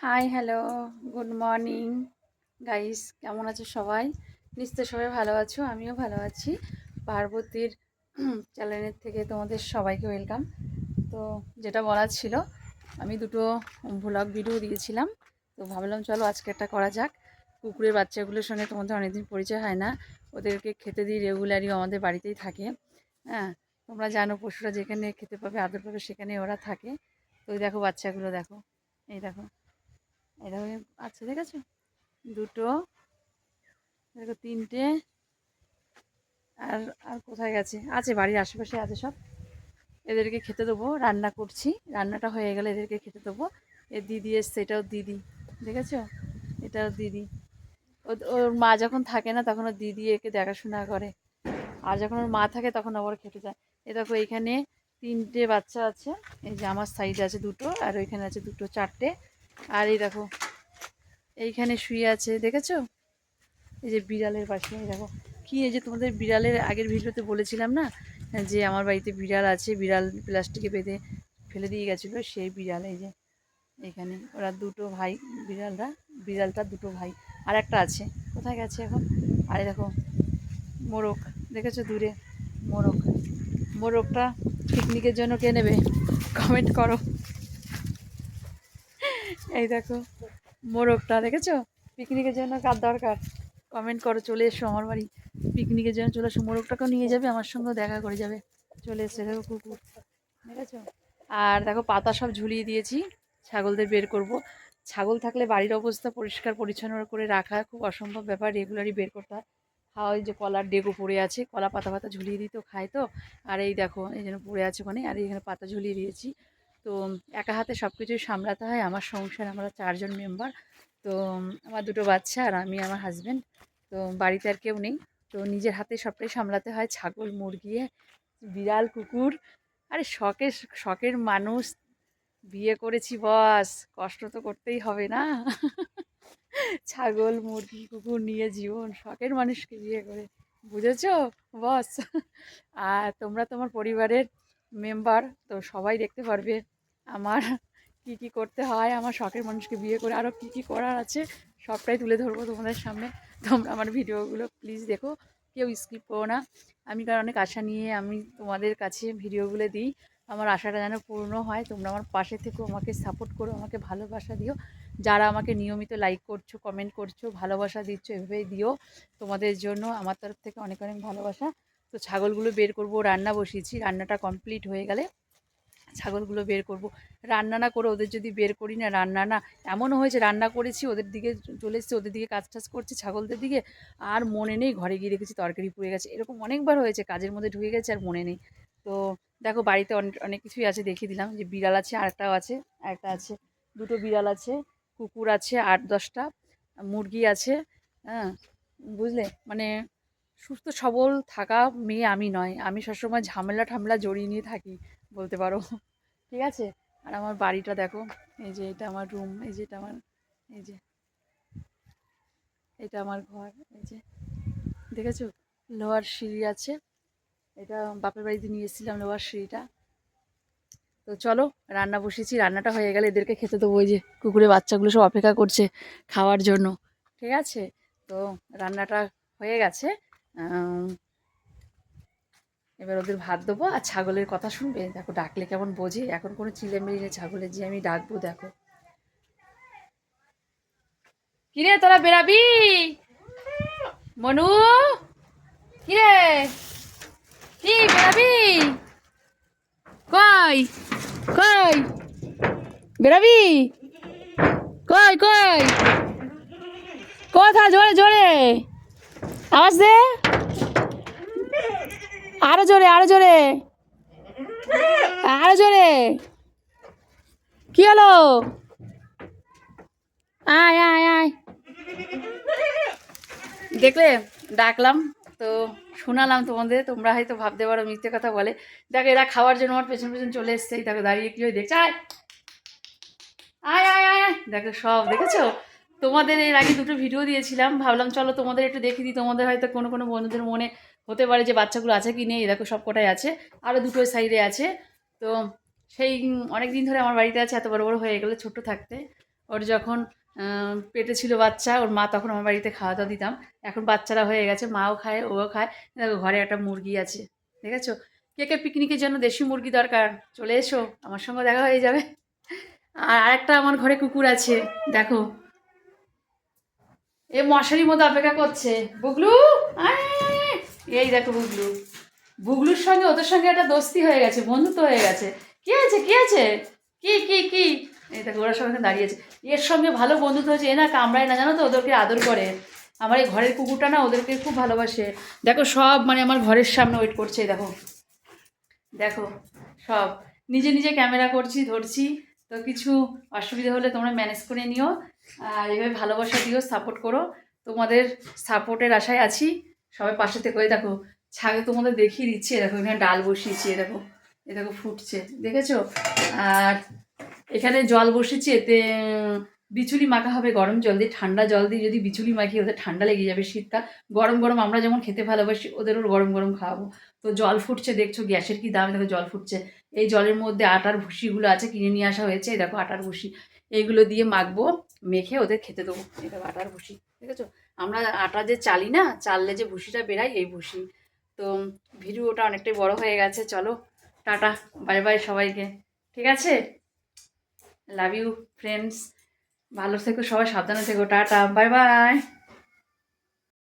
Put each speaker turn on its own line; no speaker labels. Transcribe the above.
Hi hello good morning guys কেমন আছো সবাই? নিশ্চয় সবাই ভালো আছো, আমিও ভালো আছি। পার্বতীর চ্যানেলের থেকে তোমাদের সবাইকে ওয়েলকাম তো যেটা বলার ছিল, আমি দুটো ভ্লগ ভিডিও দিয়েছিলাম। তো ভাবলাম, চলো আজকে একটা করা যাক। কুকুরের বাচ্চাগুলোর সঙ্গে তোমাদের অনেকদিন পরিচয় হয় না। ওদেরকে খেতে দিই রেগুলারই আমাদের বাড়িতেই থাকে। হ্যাঁ তোমরা জানো পশুরা যেখানে খেতে পাবে, আদর পাবে, সেখানে ওরা থাকে। তো দেখো বাচ্চাগুলো, দেখো। এই দেখো। এরকম আচ্ছা দেখেছ দুটো, দেখো তিনটে, আর আর কোথায় গেছে? আছে, বাড়ির আশেপাশে আছে সব। এদেরকে খেতে দেবো, রান্না করছি। রান্নাটা হয়ে গেলে এদেরকে খেতে দেবো। এ দিদি এসছে, এটাও দিদি দেখেছ এটাও দিদি। ওর মা যখন থাকে না, তখন ওর দিদি একে দেখাশোনা করে। আর যখন ওর মা থাকে, তখন আবার খেতে যায়। এ দেখো এইখানে তিনটে বাচ্চা আছে। এই যে আমার সাইডে আছে দুটো, আর ওইখানে আছে দুটো, চারটে। আর এই দেখো, এইখানে শুয়ে আছে, দেখেছ? এই যে বিড়ালের পাশে দেখো। কি এই যে তোমাদের বিড়ালের আগের ভিডিওতে বলেছিলাম না, যে আমার বাড়িতে বিড়াল আছে, বিড়াল প্লাস্টিকে বেঁধে ফেলে দিয়ে গেছিল, সেই বিড়াল এই যে, এখানে। ওরা দুটো ভাই, বিড়ালরা, বিড়ালটা দুটো ভাই, আর একটা আছে। কোথায় গেছে এখন? আর দেখো, মোরগ, দেখেছ দূরে? মোরগ। মোরগটা পিকনিকের জন্য কে নেবে? কমেন্ট করো। এই দেখো, মোরগটা দেখেছ? পিকনিকের জন্য কার দরকার? কমেন্ট করো, চলে এসো আমার বাড়ি। পিকনিকের জন্য চলে এসো, মোরগটাকেও নিয়ে যাবে, আমার সঙ্গেও দেখা করে যাবে। চলে এসছে, দেখো কুকুর। দেখেছ? আর দেখো, পাতা সব ঝুলিয়ে দিয়েছি, ছাগলদের বের করব। ছাগল থাকলে বাড়ির অবস্থা পরিষ্কার, পরিচ্ছন্ন করে রাখা খুব অসম্ভব ব্যাপার রেগুলারই বের করতে হয়। খাওয়া ওই যে কলার ডেগো পড়ে আছে, কলা পাতা পাতা ঝুলিয়ে দিই খায় তো। আর এই দেখো, এই জন্য পড়ে আছে ওখানে, আর এখানে পাতা ঝুলিয়ে দিয়েছি। তো একা হাতে সব কিছুই সামলাতে হয়। আমার সংসার, আমরা চারজন মেম্বার তো আমার দুটো বাচ্চা আর আমি আমার হাজব্যান্ড তো বাড়িতে আর কেউ নেই। তো নিজের হাতে সবটাই সামলাতে হয়। ছাগল, মুরগি, বিড়াল, কুকুর। আরে শখের শখের মানুষ। বিয়ে করেছি বস। কষ্ট তো করতেই হবে না। ছাগল, মুরগি, কুকুর নিয়ে জীবন। শখের মানুষকে বিয়ে করে। বুঝেছ? বস। আর তোমরা তোমার পরিবারের মেম্বার তো সবাই দেখতে পারবে আমার কি কি করতে হয়, আমার শখের মানুষকে বিয়ে করে আরও কি কি করার আছে, সবটাই তুলে ধরবো তোমাদের সামনে। তোমরা আমার ভিডিওগুলো প্লিজ দেখো, কেউ স্কিপ করো না। আমি কারণ অনেক আশা নিয়ে আমি তোমাদের কাছে ভিডিওগুলো দিই। আমার আশাটা যেন পূর্ণ হয়, তোমরা আমার পাশে থেকেও আমাকে সাপোর্ট করো, আমাকে ভালোবাসা দিও। যারা আমাকে নিয়মিত লাইক করছ কমেন্ট করছ, ভালোবাসা দিচ্ছ, এভাবেই দিও। তোমাদের জন্য, আমার তরফ থেকে অনেক অনেক ভালোবাসা। তো ছাগলগুলো বের করব, রান্না বসিয়েছি, রান্নাটা কমপ্লিট হয়ে গেলে ছাগলগুলো বের করব। রান্না না করে ওদের যদি বের করি না, রান্না না, এমনও হয়েছে রান্না করেছি, ওদের দিকে চলে এসেছি, ওদের দিকে কাজ টাজ করছি, ছাগলদের দিকে আর মনে নেই, ঘরে গিয়ে রেখেছি তরকারি পুড়ে গেছে। এরকম অনেকবার হয়েছে, কাজের মধ্যে ঢুকে গেছে আর মনে নেই। তো দেখো বাড়িতে অনেক অনেক কিছুই আছে, দেখিয়ে দিলাম। যে বিড়াল আছে, আরেকটাও আছে, একটা আছে, দুটো বিড়াল আছে, কুকুর আছে, আট দশটা, মুরগি আছে হ্যাঁ বুঝলে? মানে সুস্থ, সবল থাকা মেয়ে আমি নয়। আমি সবসময় ঝামেলা ঠামেলা জড়িয়ে নিয়ে থাকি, বলতে পারো। ঠিক আছে? আর আমার বাড়িটা দেখো, এই যে এটা আমার রুম এই যে এটা আমার, এই যে এটা আমার ঘর, এই যে দেখেছ? লোহার সিঁড়ি আছে। এটা বাপের বাড়িতে নিয়ে এসেছিলাম লোহার সিঁড়িটা। তো চলো, রান্না বসেছি। রান্নাটা হয়ে গেলে এদেরকে খেতে দেবো ওই যে কুকুরের বাচ্চাগুলো সব অপেক্ষা করছে খাওয়ার জন্য। ঠিক আছে? তো রান্নাটা হয়ে গেছে। এবার ওদের ভাত দেবো আর ছাগলের কথা শুনবে? দেখো, ডাকলে কেমন বোঝে? এখন কোনো চিলেমিলি নেই ছাগলের যে আমি ডাকবো, দেখো। কিরে, তোরা বেরাবি মনু? কিরে? কি বেরাবি কই? কই? বেরাবি কই কই? কথা জোরে জোরে। আওয়াজ দে। আরও জোরে আরও জোরে। আরও জোরে। কি হলো? আয় আয় আয়। দেখলে, ডাকলাম, তো শোনালাম তোমাদের, তোমরা হয়তো ভাবতে পারো মিথ্যে কথা বলে। দেখো, এরা খাওয়ার জন্য আমার পেছন পেছন চলে এসছে। দেখো, দাঁড়িয়ে কি হয়ে দেখছে? আয় আয় আয় আয় দেখো, সব দেখেছ? তোমাদের এর আগে দুটো ভিডিও দিয়েছিলাম। ভাবলাম চলো তোমাদের একটু দেখে দিই, তোমাদের হয়তো কোনো কোনো বন্ধুদের মনে হতে পারে যে বাচ্চাগুলো আছে কি নেই দেখো সব কটাই আছে। আরও দুটো সাইডে আছে। তো সেই অনেক দিন ধরে আমার বাড়িতে আছে, এত বড় বড় হয়ে গেলো ছোট থাকতে। ওর যখন পেটে ছিল বাচ্চা, ওর মা তখন আমার বাড়িতে খাওয়া দাওয়া দিতাম। এখন বাচ্চারা হয়ে গেছে, মাও খায়, ওও খায়। দেখো, ঘরে একটা মুরগি আছে ঠিক আছে কে কে পিকনিকের জন্য দেশি মুরগি দরকার? চলে এসো, আমার সঙ্গে দেখা হয়ে যাবে। আর আরেকটা আমার ঘরে কুকুর আছে, দেখো। এ মশারির মধ্যে অপেক্ষা করছে। বুগলু। এই দেখো বুগলু। বুগলুর সঙ্গে ওদের সঙ্গে একটা দোস্তি হয়ে গেছে, বন্ধুত্ব হয়ে গেছে। কি আছে কি আছে? কি কি কি? এই দেখো, ওরা সঙ্গে দাঁড়িয়েছে এর সঙ্গে ভালো বন্ধুত্ব হয়েছে। এ না, কামড়ায় না, জানো তো? ওদেরকে আদর করে। আমার এই ঘরের কুকুরটা না ওদেরকে খুব ভালোবাসে। দেখো, সব মানে আমার ঘরের সামনে ওয়েট করছে, দেখো। দেখো, সব। নিজে নিজে ক্যামেরা করছি, ধরছি। তো কিছু অসুবিধা হলে তোমরা ম্যানেজ করে নিও। আর এভাবে ভালোবাসা দিও সাপোর্ট করো। তোমাদের সাপোর্টের আশায় আছি। সবাই পাশে থেকে। দেখো ছাগে তোমাদের দেখিয়ে দিচ্ছে। দেখো, এখানে ডাল বসিয়েছি। দেখো এ দেখো ফুটছে। দেখেছ? আর এখানে জল বসেছি, এতে বিচুলি মাখা হবে, গরম জল দিয়ে, ঠান্ডা জল দিয়ে যদি বিচুলি মাখি, ওদের ঠান্ডা লেগে যাবে শীতকাল। গরম গরম আমরা যেমন খেতে ভালোবাসি ওদেরও গরম গরম খাওয়াবো। তো জল ফুটছে, দেখছ গ্যাসের কি দাম? দেখো জল ফুটছে। এই জলের মধ্যে আটার ভুসিগুলো আছে, কিনে নিয়ে আসা হয়েছে। দেখো আটার ভুসি এইগুলো দিয়ে মাখবো, মেখে ওদের খেতে দেবো। দেখো আটার ভুসি ঠিক আছে আমরা আটা যে চালি না, চাললে যে ভুসিটা বেরায়, এই ভুসি তো ভিডিওটা অনেকটাই বড় হয়ে গেছে, চলো, টাটা, বাই বাই সবাইকে। ঠিক আছে? লাভ ইউ ফ্রেন্ডস ভালো থেকো সবাই সাবধানে থেকো টাটা বাই বাই